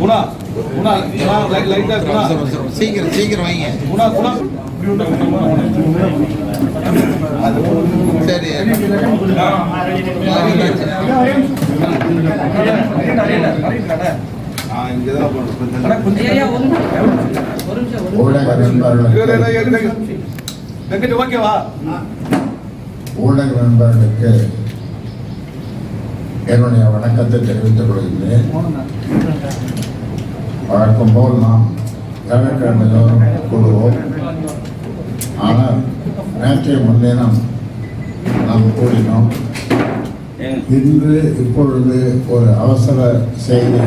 Guna Guna Guna light லைட்டா குணா. சீக்கிரம் சீக்கிரம் வைங்க. குணா குணா. சரி. ஆ இங்க என்னுடைய வணக்கத்தை தெரிவித்துக் கொள்கிறேன் வழக்கம் போல் நாம் வியாழக்கிழமையும் கூடுவோம் ஆனால் நேற்றைய முன்தினம் நாம் கூடினோம் இன்று இப்பொழுது ஒரு அவசர செய்தி.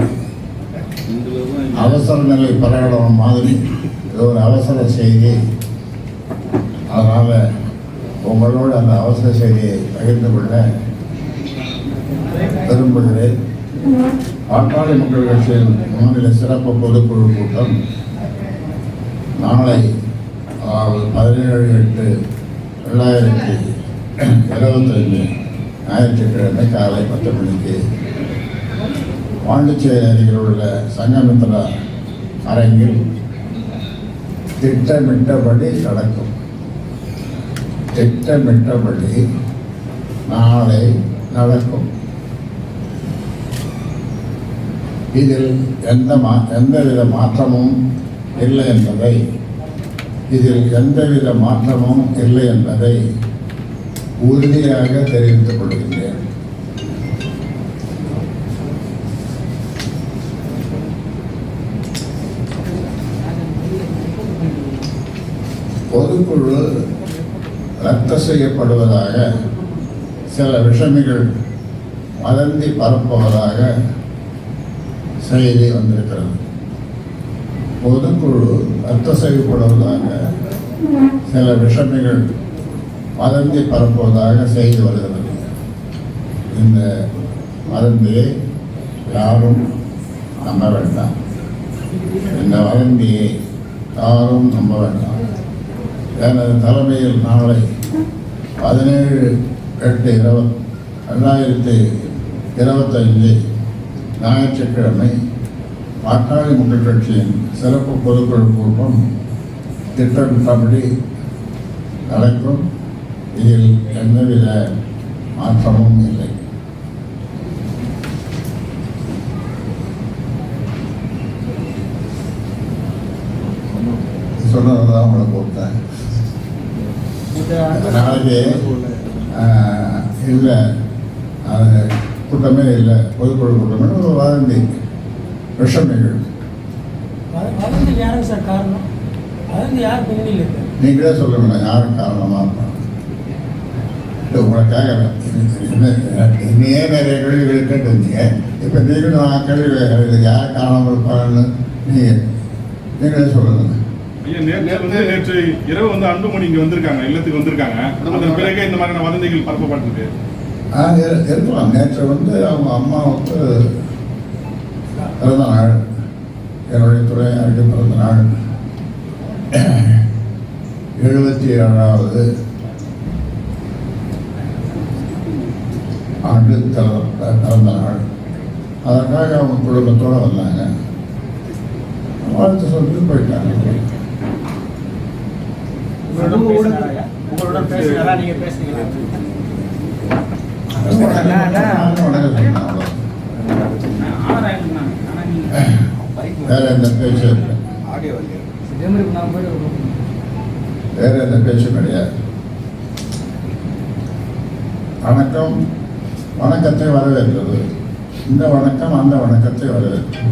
அவசர நிலை பரவலம் மாதிரி இது ஒரு அவசர செய்தி. அதனால் உங்களோடு அந்த அவசர செய்தியை பகிர்ந்து கொள்ள விரும்புகிறேன் பாட்டாளி மக்கள் கட்சியின் மாநில சிறப்பு பொதுக்குழு கூட்டம் நாளை அதாவது பதினேழு எட்டு ரெண்டாயிரத்தி இருபத்தஞ்சு ஞாயிற்றுக்கிழமை காலை பத்து மணிக்கு பாண்டிச்சேரி அருகில் உள்ள சங்கமித்ரா அரங்கில் திட்டமிட்டபடி நடக்கும். திட்டமிட்டபடி நாளை நடக்கும். இதில் எந்த மா எந்தவித மாற்றமும் இல்லை என்பதை இதில் எந்தவித மாற்றமும் இல்லை என்பதை உறுதியாக தெரிவித்துக் கொள்கின்றேன். பொதுக்குழு ரத்து செய்யப்படுவதாக சில விஷமிகள் வதந்தி பரப்புவதாக செய்தி வந்திருக்கிறது பொதுக்குழு ரத்து செய்யப்படுவதாக சில விஷமிகள் வதந்தி பரப்புவதாக செய்து வருகிறது. இந்த வதந்தியை யாரும் நம்ப வேண்டாம். இந்த வதந்தியை யாரும் நம்ப வேண்டாம். எனது தலைமையில் நாளை பதினேழு எட்டு இருபத் ரெண்டாயிரத்தி இருபத்தஞ்சு ஞாயிற்றுக்கிழமை பாட்டாளி மக்கள் கட்சியின் சிறப்பு பொதுக்குழு கூட்டம் திட்டமிட்டபடி நடக்கும். இதில் எந்தவித மாற்றமும் இல்லை. சொன்னதான் உங்களை போட்டேன். நாளைக்கு இல்லை. அது கூட்டமே இல்லை பொதுக்குழு கூட்டமே ஒரு வதந்தி விஷமிகள் வதந்தி யாருக்கு சார் காரணம்? வதந்தி யார் பின்னணியில் இருக்கு? நீங்களே சொல்லுங்க யாரும் காரணமாக இருப்பாங்க? இல்லை உங்களை கேட்குறேன் இன்னையே நிறைய கேள்விகள் கேட்டு இருந்தீங்க இப்போ நீங்களும் நான் கேள்வி கேட்குறேன். இதுக்கு யார் காரணமாக இருப்பாங்கன்னு நீங்கள் நீங்களே சொல்லுங்க. ஐயா, நே- நே- வந்து நேற்று இரவு வந்து அன்புமணி இங்க வந்திருக்காங்க இல்லத்துக்கு வந்திருக்காங்க. அதன் பிறகு இந்த மாதிரியான வதந்திகள் பரப்பப்பட்டிருக்கு. இருக்கலாம் நேற்று வந்து அவங்க அம்மாவுக்கு பிறந்த நாள் என்னுடைய துறையாருக்கு பிறந்த நாள் எழுபத்தி ஏழாவது ஆண்டு பிறந்த நாள் அதற்காக அவங்க குடும்பத்தோடு வந்தாங்க. வாழ்த்து சொல்லிட்டு போயிட்டாங்க. உங்களோட பேசுனாரா? நீங்கள் பேசுனாரா? வேற எந்த பேச்சு வேற எந்த பேச்சும் கிடையாது வணக்கம் வணக்கத்தை வரவேற்கிறது இந்த வணக்கம் அந்த வணக்கத்தை வரவேற்கிறது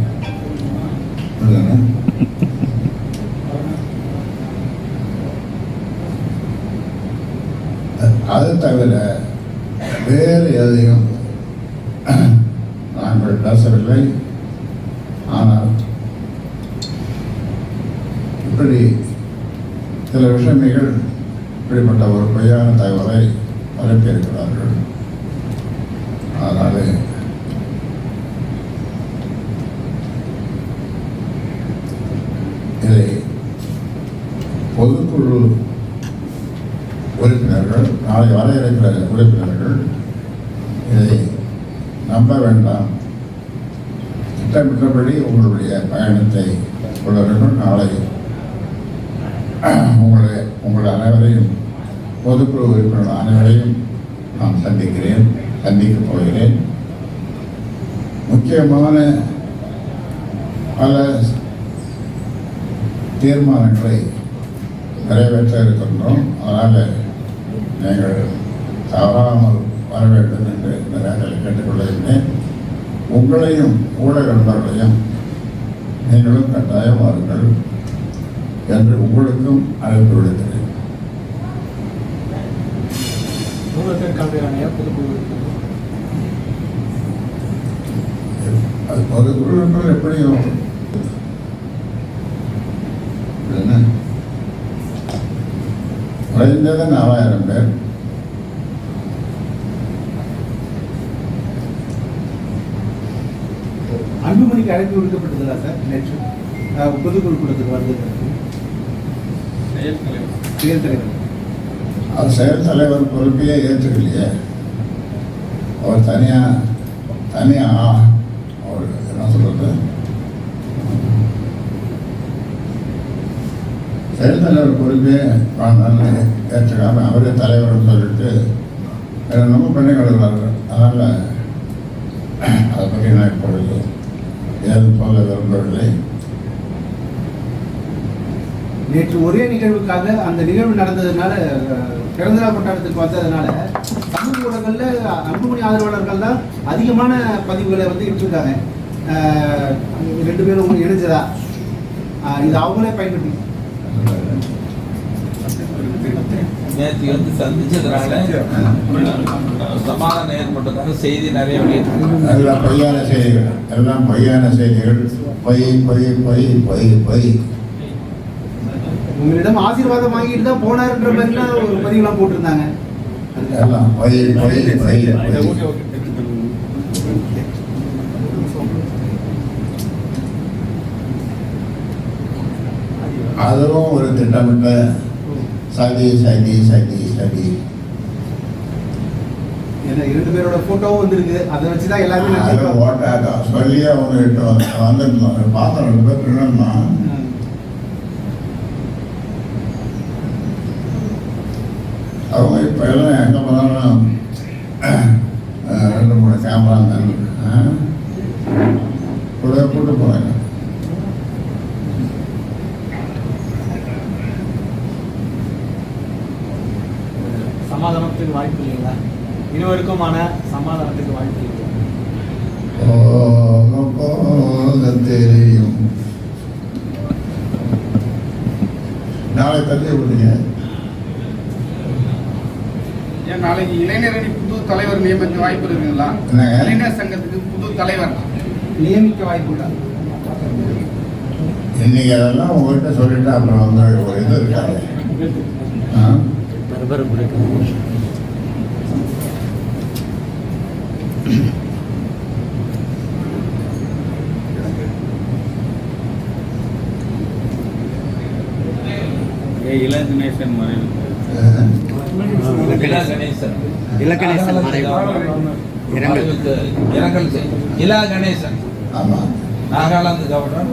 அது தவிர வேறு எதையும் நாங்கள் பேசவில்லை. ஆனால் இப்படி சில விஷயமிகள் இப்படிப்பட்ட ஒரு பொய்யான தகவலை பரப்பியிருக்கிறார்கள். அதனாலே இதை பொதுக்குழு உறுப்பினர்கள் நாளை வர இருக்கிற உறுப்பினர்கள் இதை நம்ப வேண்டாம். திட்டமிட்டபடி உங்களுடைய பயணத்தை தொடரணும் நாளை உங்களை உங்கள் அனைவரையும் பொதுக்குழு உறுப்பினர் அனைவரையும் நான் சந்திக்கிறேன் சந்திக்கப் போகிறேன். முக்கியமான பல தீர்மானங்களை நிறைவேற்ற இருக்கின்றோம். அதனால் நீங்கள் தவறாமல் வர வேண்டும் என்று இந்த நேரத்தில் கேட்டுக்கொள்கிறேன் உங்களையும் ஊடக நண்பர்களையும் நீங்களும் கட்டாயம் வாருங்கள் என்று உங்களுக்கும் அழைப்பு விடுக்கிறேன் கலந்துக்கிறாங்க புதுக்குழு அது பொதுக்குழுக்கள் எப்படியும் என்ன? குறைந்தது நாலாயிரம் பேர் அன்புமணிக்கு அழைப்பு விடுக்கப்பட்டதா சார்? நேற்று. பொதுக்குழு கூட்டத்துக்கு வருது செயல் தலைவர். அவர் செயல் தலைவர் பொறுப்பையே ஏற்றுக்கலையே. அவர் தனியா தனியா அவர் என்ன சொல்றது? செயல் பொறுப்பே வாழ்ந்தாலும் ஏற்றுக்காம அவரே தலைவர்னு சொல்லிட்டு ரொம்ப பண்ணி கொடுக்குறாரு அதனால் அதை பற்றி நான் இப்பொழுது ஏது சொல்ல விரும்பவில்லை. நேற்று ஒரே நிகழ்வுக்காக அந்த நிகழ்வு நடந்ததுனால பிறந்தநாள் கொண்டாட்டத்துக்கு வந்ததுனால தமிழ் ஊடகங்களில் அன்புமணி ஆதரவாளர்கள் தான் அதிகமான பதிவுகளை வந்து இட்டிருக்காங்க. ரெண்டு பேரும் இணைஞ்சதா? இது அவங்களே பயன்படுத்தி நேற்று வந்து சந்திச்சதுனால சமாதானம் ஏற்பட்டதாக செய்தி நிறைய வெளியிட்டு எல்லாம் பொய்யான செய்திகள் எல்லாம் பொய்யான செய்திகள். பொய் பொய் பொய் பொய் பொய். உங்களிடம் ஆசீர்வாதம் வாங்கிட்டு தான் போனாருன்ற மாதிரிலாம் ஒரு பதிவுலாம் போட்டிருந்தாங்க. எல்லாம் பொய் பொய் பொய். அதுவும் ஒரு திட்டமிட்ட சதி சதி சதி சதி. இரண்டு பேரோட போட்டோவும் வந்திருக்கு. அதை வச்சு தான் எல்லாருமே அது. ஓட்டாக்கா சொல்லி அவங்க வந்துருந்தோம். பார்த்தோம் ரெண்டு பேர் பின்னாடி அவங்க இப்போ எல்லாம் எங்கே போனாலும் ரெண்டு மூணு கேமரா கூட கூட்டு போகிறாங்க சமாதானத்துக்கு வாய்ப்பு இல்லைங்களா இருவருக்குமான சமாதானத்துக்கு போக தெரியும் நாளை தள்ளி விடுங்க. ஏன் நாளைக்கு இளைஞரணி புது தலைவர் நியமிக்க வாய்ப்பு இருக்குங்களா? இளைஞர் சங்கத்துக்கு புது தலைவர் நியமிக்க வாய்ப்பு உண்டா? இன்னைக்கு அதெல்லாம் உங்கள்கிட்ட சொல்லிட்டு அப்புறம் வந்து ஒரு இது இருக்காது. இலா கணேசன். மறைவுக்கு இரங்கல் செய். இலா கணேசன் ஆமா. நாகாலாந்து கவர்னர்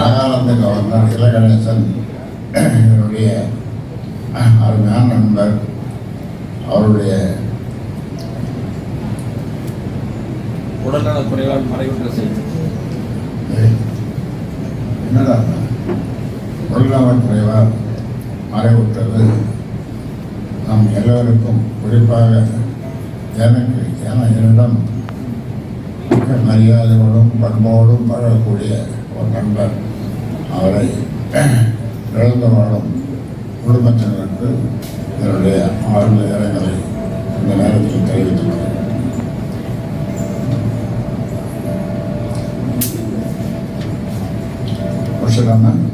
நாகாலாந்து கவர்னர் இலகணேசன் என்னுடைய அருமையான நண்பர். அவருடைய உடல்நல குறைவால் மறைவுற்ற செய்தி. என்னடா? பொருளாதார குறைவால் மறைவுற்றது. நம் எல்லோருக்கும் குறிப்பாக எனக்கு என என்னிடம் மிக மரியாதையோடும் பண்போடும் பழகக்கூடிய ஒரு நண்பர். அவரை இழந்து வாழும் குடும்பத்தினருக்கு என்னுடைய ஆழ்ந்த இரங்கலை இந்த நேரத்தில் தெரிவித்துள்ளேன் মানুষের রান্না